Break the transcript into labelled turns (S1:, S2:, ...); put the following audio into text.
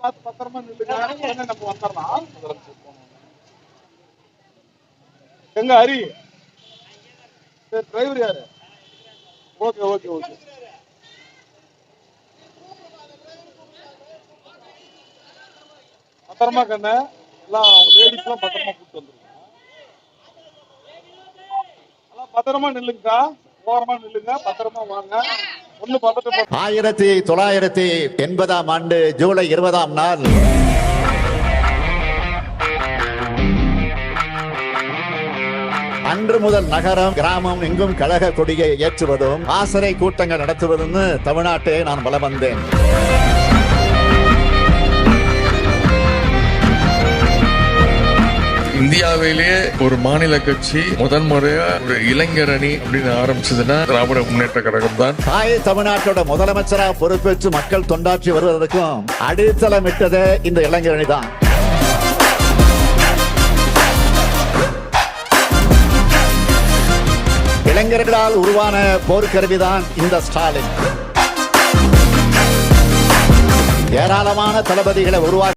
S1: பார்த்து பத்திரமா நில்லுங்க நம்ம வந்துடலாம் எங்க ஹரி சரி டிரைவர் யாரு ஓகே ஓகே ஓகே பத்திரமா கண்ணு எல்லாம் லேடிஸ் எல்லாம் பத்திரமா கூப்பிட்டு வந்துருங்க எல்லாம் பத்திரமா நில்லுங்கக்கா ஓரமா நில்லுங்க. பத்திரமா வாங்க.
S2: ஆயிரத்தி தொள்ளாயிரத்தி எண்பதாம் ஆண்டு ஜூலை இருபதாம் நாள். அன்று முதல் நகரம் கிராமம் எங்கும் கழக கொடியை ஏற்றுவதும் ஆசரை கூட்டங்கள் நடத்துவதும் தமிழ்நாட்டை நான் வளம் வந்தேன்.
S3: இந்தியாவிலேயே ஒரு மாநில கட்சி முதன் முறையா ஒரு இளைஞர் அணி அப்படின்னு ஆரம்பிச்சதுன்னா திராவிட முன்னேற்ற கழகம் தான்.
S2: தாய் தமிழ்நாட்டோட முதலமைச்சரா பொறுப்பேற்று மக்கள் தொண்டாற்றி வருவதற்கும் அடித்தளமிட்டதே இந்த இளைஞரணி தான். இளைஞர்களால் உருவான போர்க்கருவிதான் இந்த ஸ்டாலின். ஏராளமான தளபதிகளை உருவாக்கி